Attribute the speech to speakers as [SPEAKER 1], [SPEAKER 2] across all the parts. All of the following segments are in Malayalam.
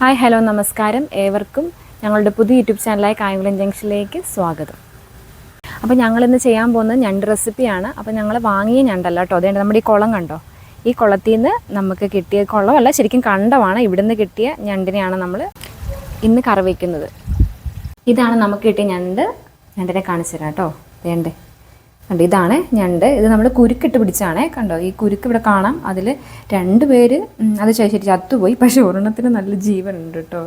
[SPEAKER 1] ഹായ് ഹലോ നമസ്കാരം. ഏവർക്കും ഞങ്ങളുടെ പുതിയ യൂട്യൂബ് ചാനലായ കായംകുളം ജംഗ്ഷനിലേക്ക് സ്വാഗതം. അപ്പോൾ ഞങ്ങളിന്ന് ചെയ്യാൻ പോകുന്നത് ഞണ്ട് റെസിപ്പിയാണ്. അപ്പോൾ ഞങ്ങൾ വാങ്ങിയ ഞണ്ടല്ല കേട്ടോ. അതുകൊണ്ട് നമ്മുടെ ഈ കുളം കണ്ടോ? ഈ കുളത്തിൽ നിന്ന് നമുക്ക് കിട്ടിയ കുളമല്ല ശരിക്കും കണ്ടമാണ്. ഇവിടുന്ന് കിട്ടിയ ഞണ്ടിനെയാണ് നമ്മൾ ഇന്ന് കറി വയ്ക്കുന്നത് ഇതാണ് നമുക്ക് കിട്ടിയ ഞണ്ട്. ഞണ്ടിനെ കാണിച്ചു തരാം കേട്ടോ. വേണ്ടേ കണ്ടോ ഇതാണ് ഞണ്ട്. ഇത് നമ്മൾ കുരുക്കിട്ട് പിടിച്ചാണേ കണ്ടോ. ഈ കുരുക്ക് ഇവിടെ കാണാം. അതിൽ രണ്ട് പേര് അത് ശരി ചത്തുപോയി. പക്ഷെ ഒരെണ്ണത്തിന് നല്ല ജീവനുണ്ട് കേട്ടോ.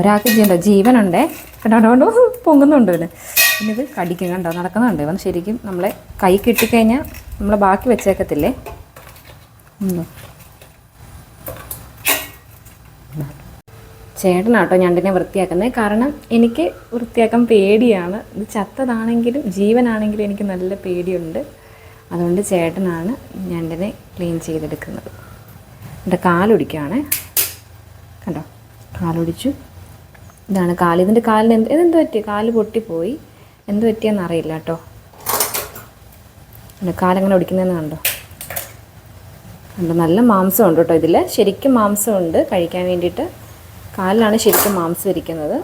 [SPEAKER 1] ഒരാൾക്ക് ചെയ്യണ്ടോ ജീവനുണ്ടേ. കണ്ടോ കണ്ടോ പൊങ്ങുന്നുണ്ട് ഇതിന്. പിന്നെ ഇത് കടിക്കും കണ്ടോ നടക്കുന്നുണ്ട്. ഇവൻ ശരിക്കും നമ്മളെ കൈ കിട്ടിക്കഴിഞ്ഞാൽ നമ്മളെ ബാക്കി വെച്ചേക്കത്തില്ലേ? ഉണ്ടോ ചേട്ടനാട്ടോ ഞണ്ടിനെ വൃത്തിയാക്കുന്നത്. കാരണം എനിക്ക് വൃത്തിയാക്കാൻ പേടിയാണ്. ഇത് ചത്തതാണെങ്കിലും ജീവനാണെങ്കിലും എനിക്ക് നല്ല പേടിയുണ്ട്. അതുകൊണ്ട് ചേട്ടനാണ് ഞണ്ടിനെ ക്ലീൻ ചെയ്തെടുക്കുന്നത്. എന്റെ കാലൊടിക്കുകയാണ് കണ്ടോ? കാലൊടിച്ചു. ഇതാണ് കാൽ. ഇതിന്റെ കാലിന് എന്ത് ഇതെന്ത് പറ്റി കാൽ പൊട്ടിപ്പോയി. എന്ത് പറ്റിയെന്ന് അറിയില്ല കേട്ടോ. കാലങ്ങനെ ഒടിക്കുന്നതെന്ന് കണ്ടോ? കണ്ടോ? നല്ല മാംസമുണ്ട് കേട്ടോ ഇതിൽ ശരിക്കും മാംസമുണ്ട് കഴിക്കാൻ വേണ്ടിയിട്ട്. കാലിലാണ് ശരിക്കും മാംസം ഇരിക്കുന്നത്.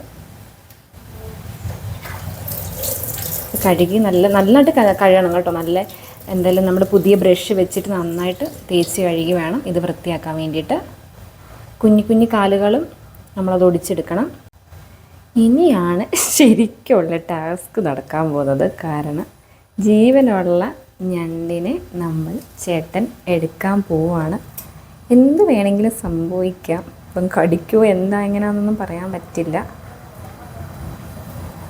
[SPEAKER 1] കഴുകി നല്ല നല്ലതായിട്ട് കഴുകണം കേട്ടോ. നല്ല എന്തായാലും നമ്മൾ പുതിയ ബ്രഷ് വെച്ചിട്ട് നന്നായിട്ട് തേച്ച് കഴുകി വേണം. ഇത് വൃത്തിയാക്കാൻ വേണ്ടിയിട്ട്. കുഞ്ഞു കുഞ്ഞു കാലുകളും നമ്മളത് ഒടിച്ചെടുക്കണം. ഇനിയാണ് ശരിക്കുള്ള ടാസ്ക് നടക്കാൻ പോകുന്നത്. കാരണം ജീവനുള്ള ഞണ്ടിനെ നമ്മൾ ചേട്ടൻ എടുക്കാൻ പോവാണ് എന്ത് വേണമെങ്കിലും സംഭവിക്കാം. ഇപ്പം കടിക്കുമോ എന്താ എങ്ങനെയാണെന്നൊന്നും പറയാൻ പറ്റില്ല.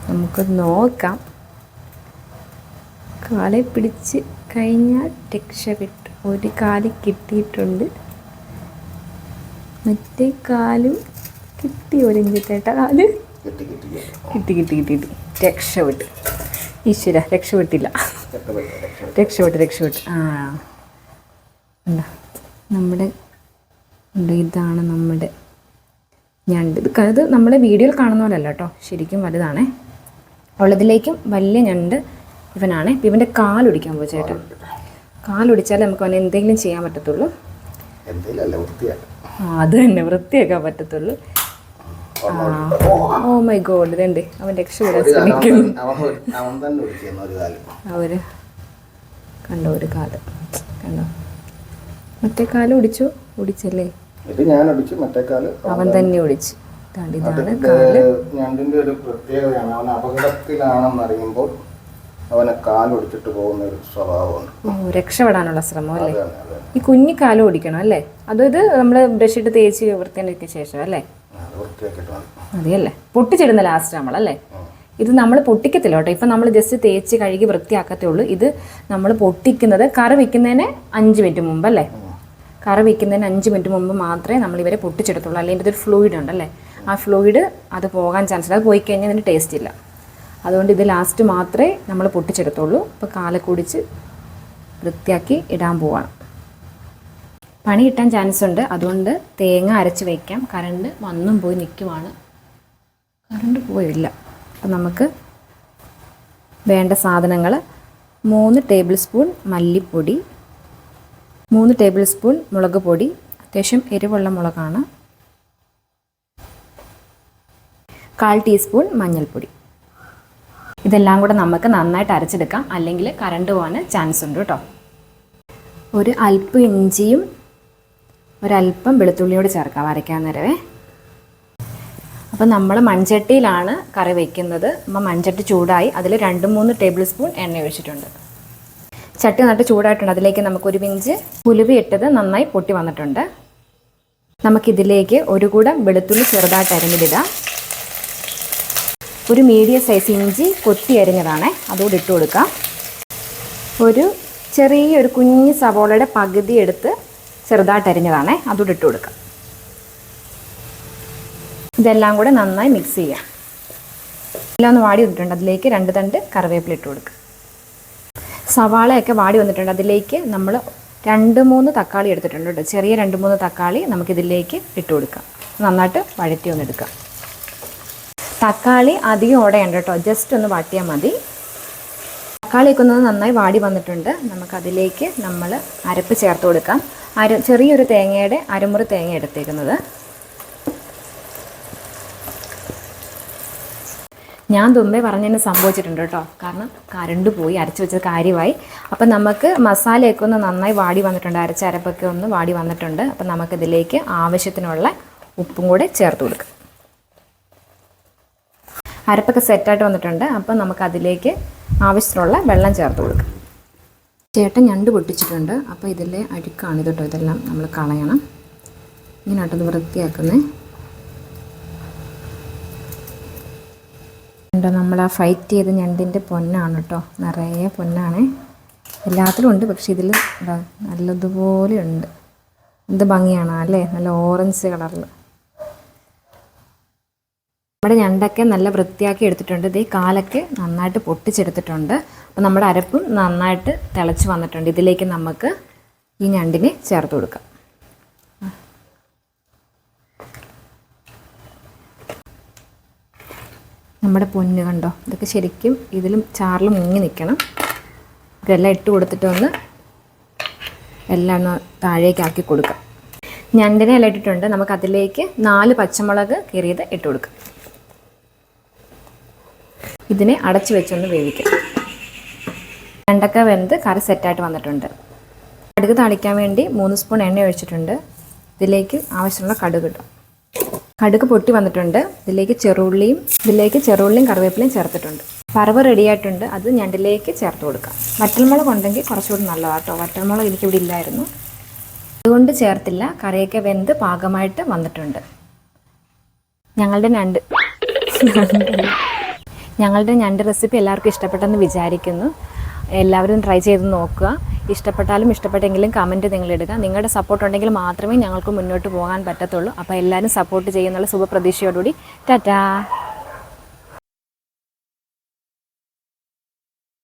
[SPEAKER 1] നമുക്ക് നോക്കാം. കാലെ പിടിച്ച് കഴിഞ്ഞാൽ രക്ഷപ്പെട്ടു ഒരു കാൽ കിട്ടിയിട്ടുണ്ട്. മറ്റേ കാലും കിട്ടി ഒരു ഇഞ്ചിട്ടേട്ട കാൽ
[SPEAKER 2] കിട്ടി കിട്ടി കിട്ടി.
[SPEAKER 1] കിട്ടി കിട്ടി കിട്ടി കിട്ടി. രക്ഷപ്പെട്ടു. ഈശ്വര രക്ഷപ്പെട്ടില്ല.
[SPEAKER 2] രക്ഷപ്പെട്ടു, രക്ഷപ്പെട്ടു.
[SPEAKER 1] ആ. നമ്മുടെ ഇതാണ് നമ്മുടെ ഞണ്ട്. ഇത് അത് നമ്മുടെ വീഡിയോയിൽ കാണുന്ന പോലെയല്ല കേട്ടോ. ശരിക്കും വലുതാണേ. ഉള്ളതിലേക്കും വലിയ ഞണ്ട് ഇവനാണ്. ഇപ്പം ഇവന്റെ കാലൊടിക്കാൻ പോയി ചേട്ടൻ കാലൊടിച്ചാലേ നമുക്ക് അവനെ എന്തെങ്കിലും ചെയ്യാൻ പറ്റത്തുള്ളൂ. അത് തന്നെ. വൃത്തിയാക്കാൻ പറ്റത്തുള്ളൂ. ഓ. My God. ഇതുണ്ട്. അവൻ രക്ഷപ്പെടാൻ ശ്രമിക്കുന്നു. അവർ കണ്ടോ ഒരു കാൽ. കണ്ടോ? മറ്റേ കാൽ ഒടിച്ചു. ഒടിച്ചല്ലേ?
[SPEAKER 2] ഇത് ഞാൻ ഒടിച്ചു മറ്റേ കാൽ
[SPEAKER 1] അവൻ തന്നെ ഒടിച്ചു
[SPEAKER 2] ഞണ്ടിന്റെ ഒരു പ്രത്യേകതയാണ്. അവൻ അപകടത്തിലാണെന്ന് അറിയുമ്പോൾ അവനെ കാലൊടിച്ചിട്ട് പോകുന്ന ഒരു സ്വഭാവമുണ്ട്.
[SPEAKER 1] രക്ഷപ്പെടാനുള്ള ശ്രമം അല്ലേ? ഈ കുഞ്ഞി കാലം ഓടിക്കണം അല്ലേ? അതായത് ഇത് നമ്മൾ ബ്രഷ് ഇട്ട് തേച്ച് വൃത്തിയാക്കിയ ശേഷം അല്ലേ? അതെയല്ലേ പൊട്ടിച്ചിടുന്ന ലാസ്റ്റ് നമ്മളല്ലേ ഇത് നമ്മൾ പൊട്ടിക്കത്തില്ല കേട്ടോ. ഇപ്പം നമ്മൾ ജസ്റ്റ് തേച്ച് കഴുകി വൃത്തിയാക്കത്തേ ഉള്ളൂ. ഇത് നമ്മൾ പൊട്ടിക്കുന്നത് കറി വെക്കുന്നതിന് അഞ്ച് മിനിറ്റ് മുമ്പ് അല്ലേ? കറി വെക്കുന്നതിന് അഞ്ച് മിനിറ്റ് മുമ്പ് മാത്രമേ നമ്മൾ ഇവരെ പൊട്ടിച്ചെടുത്തുള്ളൂ. അല്ലെങ്കിൽ ഇതൊരു ഫ്ലൂയിഡ് ഉണ്ടല്ലേ? ആ ഫ്ലൂയിഡ് അത് പോകാൻ ചാൻസ് അത് പോയി കഴിഞ്ഞാൽ അതിന് ടേസ്റ്റ് ഇല്ല. അതുകൊണ്ട് ഇത് ലാസ്റ്റ് മാത്രമേ നമ്മൾ പൊട്ടിച്ചെടുത്തുള്ളൂ. ഇപ്പോൾ കാല കുടിച്ച് വൃത്തിയാക്കി ഇടാൻ പോവാണ്. പണി കിട്ടാൻ ചാൻസ് ഉണ്ട്. അതുകൊണ്ട് തേങ്ങ അരച്ച് വയ്ക്കാം കറണ്ട് വന്നും പോയി നിൽക്കുവാണ് കറണ്ട് പോയില്ല. അപ്പം നമുക്ക് വേണ്ട സാധനങ്ങൾ മൂന്ന് ടേബിൾ സ്പൂൺ മല്ലിപ്പൊടി മൂന്ന് ടേബിൾ സ്പൂൺ മുളക് പൊടി അത്യാവശ്യം എരിവുള്ള മുളകാണ്. കാൽ ടീസ്പൂൺ മഞ്ഞൾപ്പൊടി. ഇതെല്ലാം കൂടെ നമുക്ക് നന്നായിട്ട് അരച്ചെടുക്കാം. അല്ലെങ്കിൽ കറണ്ട് പോകാൻ ചാൻസ് ഉണ്ട് കേട്ടോ. ഒരു അല്പം ഇഞ്ചിയും ഒരല്പം വെളുത്തുള്ളിയോട് ചേർക്കാം അരയ്ക്കാൻ നേരവേ അപ്പം നമ്മൾ മൺചട്ടിയിലാണ് കറി വയ്ക്കുന്നത് അപ്പം മൺചട്ടി ചൂടായി അതിൽ രണ്ട് മൂന്ന് ടേബിൾ സ്പൂൺ എണ്ണ ഒഴിച്ചിട്ടുണ്ട്. ചട്ടി നട്ട് ചൂടായിട്ടുണ്ട്. അതിലേക്ക് നമുക്കൊരു പിഞ്ച് പുലുവി ഇട്ടത് നന്നായി പൊട്ടി വന്നിട്ടുണ്ട്. നമുക്കിതിലേക്ക് ഒരു കൂടം വെളുത്തുള്ളി ചെറുതായിട്ട് അരിഞ്ഞിടാം ഒരു മീഡിയം സൈസ് ഇഞ്ചി കൊത്തി അരിഞ്ഞതാണേ. അതുകൂടി ഇട്ട് കൊടുക്കാം. ഒരു ചെറിയ ഒരു കുഞ്ഞ് സവോളയുടെ പകുതി എടുത്ത് ചെറുതായിട്ട് അരിഞ്ഞതാണേ. അതുകൂടി ഇട്ട് കൊടുക്കാം. ഇതെല്ലാം കൂടെ നന്നായി മിക്സ് ചെയ്യാം. എല്ലാം ഒന്ന് വാടി വന്നിട്ടുണ്ട്. അതിലേക്ക് രണ്ട് തണ്ട് കറിവേപ്പില ഇട്ട് കൊടുക്കുക സവാളയൊക്കെ വാടി വന്നിട്ടുണ്ട്. അതിലേക്ക് നമ്മൾ രണ്ട് മൂന്ന് തക്കാളി എടുത്തിട്ടുണ്ട് കേട്ടോ. ചെറിയ രണ്ട് മൂന്ന് തക്കാളി നമുക്കിതിലേക്ക് ഇട്ട് കൊടുക്കാം. നന്നായിട്ട് വഴറ്റി ഒന്ന് എടുക്കാം. തക്കാളി അധികം ഉടയുണ്ട് കേട്ടോ. ജസ്റ്റ് ഒന്ന് വാട്ടിയാൽ മതി. തക്കാളിയൊക്കെ ഒന്ന് നന്നായി വാടി വന്നിട്ടുണ്ട്. നമുക്കതിലേക്ക് നമ്മൾ അരപ്പ് ചേർത്ത് കൊടുക്കാം. അര ചെറിയൊരു തേങ്ങയുടെ അരമുറി തേങ്ങ എടുത്തേക്കുന്നത്. ഞാൻ തുമ്പേ പറഞ്ഞതിന് സംഭവിച്ചിട്ടുണ്ട് കേട്ടോ. കാരണം കരണ്ട് പോയി അരച്ച് വെച്ചത് കാര്യമായി. അപ്പം നമുക്ക് മസാലയൊക്കെ ഒന്ന് നന്നായി വാടി വന്നിട്ടുണ്ട്. അരച്ച അരപ്പൊക്കെ ഒന്ന് വാടി വന്നിട്ടുണ്ട്. അപ്പം നമുക്കിതിലേക്ക് ആവശ്യത്തിനുള്ള ഉപ്പും കൂടെ ചേർത്ത് കൊടുക്കാം. അരപ്പൊക്കെ സെറ്റായിട്ട് വന്നിട്ടുണ്ട്. അപ്പം നമുക്കതിലേക്ക് ആവശ്യത്തിനുള്ള വെള്ളം ചേർത്ത് കൊടുക്കാം. ചേട്ടൻ ഞണ്ട് പൊട്ടിച്ചിട്ടുണ്ട്. അപ്പോൾ ഇതിലെ അഴുക്കാണ് കേട്ടോ. ഇതെല്ലാം നമ്മൾ കളയണം. ഇങ്ങനെയാട്ടൊന്ന് വൃത്തിയാക്കുന്നത് ഉണ്ടോ നമ്മൾ ആ ഫൈറ്റ് ചെയ്ത് ഞണ്ടിന്റെ പൊന്നാണ് കേട്ടോ നിറയെ പൊന്നാണ്. എല്ലാത്തിലും ഉണ്ട് പക്ഷെ ഇതിൽ ഇതാ നല്ലതുപോലെ ഉണ്ട്. എന്ത് ഭംഗിയാണ് അല്ലേ? നല്ല ഓറഞ്ച് കളറിൽ നമ്മുടെ ഞണ്ടൊക്കെ നല്ല വൃത്തിയാക്കി എടുത്തിട്ടുണ്ട്. ഇതേ കാലൊക്കെ നന്നായിട്ട് പൊട്ടിച്ചെടുത്തിട്ടുണ്ട്. അപ്പോൾ നമ്മുടെ അരപ്പും നന്നായിട്ട് തിളച്ച് വന്നിട്ടുണ്ട്. ഇതിലേക്ക് നമുക്ക് ഈ ഞണ്ടിനെ ചേർത്ത് കൊടുക്കാം. നമ്മുടെ പൊന്ന് കണ്ടോ? ഇതൊക്കെ ശരിക്കും ഇതിലും ചാറിൽ മുങ്ങി നിൽക്കണം. ഇതെല്ലാം ഇട്ട് കൊടുത്തിട്ട് ഒന്ന് എല്ലാം ഒന്ന് താഴേക്ക് ആക്കി കൊടുക്കാം. ഞണ്ടിനെ എല്ലാം ഇട്ടിട്ടുണ്ട്. നമുക്ക് അതിലേക്ക് നാല് പച്ചമുളക് കീറിയത് ഇട്ട് കൊടുക്കാം. ഇതിനെ അടച്ചു വെച്ചൊന്ന് വേവിക്കാം. ഞണ്ടക്ക വെന്ത് കറി സെറ്റായിട്ട് വന്നിട്ടുണ്ട്. കടുക് താളിക്കാൻ വേണ്ടി മൂന്ന് സ്പൂൺ എണ്ണ ഒഴിച്ചിട്ടുണ്ട്. ഇതിലേക്ക് ആവശ്യമുള്ള കടുക് ഇടും. കടുക് പൊട്ടി വന്നിട്ടുണ്ട്. ഇതിലേക്ക് ചെറുള്ളിയും ഇതിലേക്ക് ചെറുള്ളിയും കറിവേപ്പിലയും ചേർത്തിട്ടുണ്ട്. പറവ് റെഡിയായിട്ടുണ്ട് അത് ഞണ്ടിലേക്ക് ചേർത്ത് കൊടുക്കാം. വറ്റൽമുളക് ഉണ്ടെങ്കിൽ കുറച്ചുകൂടി നല്ലതാണ് കേട്ടോ. വറ്റൽമുളക് എനിക്കിവിടെ ഇല്ലായിരുന്നു. അതുകൊണ്ട് ചേർത്തില്ല. കറിയൊക്കെ വെന്ത് പാകമായിട്ട് വന്നിട്ടുണ്ട്. ഞങ്ങളുടെ ഞണ്ട് ഞങ്ങളുടെ ഞണ്ട് റെസിപ്പി എല്ലാവർക്കും ഇഷ്ടപ്പെട്ടെന്ന് വിചാരിക്കുന്നു. എല്ലാവരും ട്രൈ ചെയ്ത് നോക്കുക. ഇഷ്ടപ്പെട്ടാലും ഇഷ്ടപ്പെട്ടെങ്കിലും കമന്റ് നിങ്ങൾ ഇടുക. നിങ്ങളുടെ സപ്പോർട്ട് ഉണ്ടെങ്കിൽ മാത്രമേ ഞങ്ങൾക്ക് മുന്നോട്ട് പോകാൻ പറ്റത്തുള്ളൂ. അപ്പോൾ എല്ലാവരും സപ്പോർട്ട് ചെയ്യുന്നുള്ള ശുഭപ്രതീക്ഷയോടുകൂടി. ടാറ്റാ.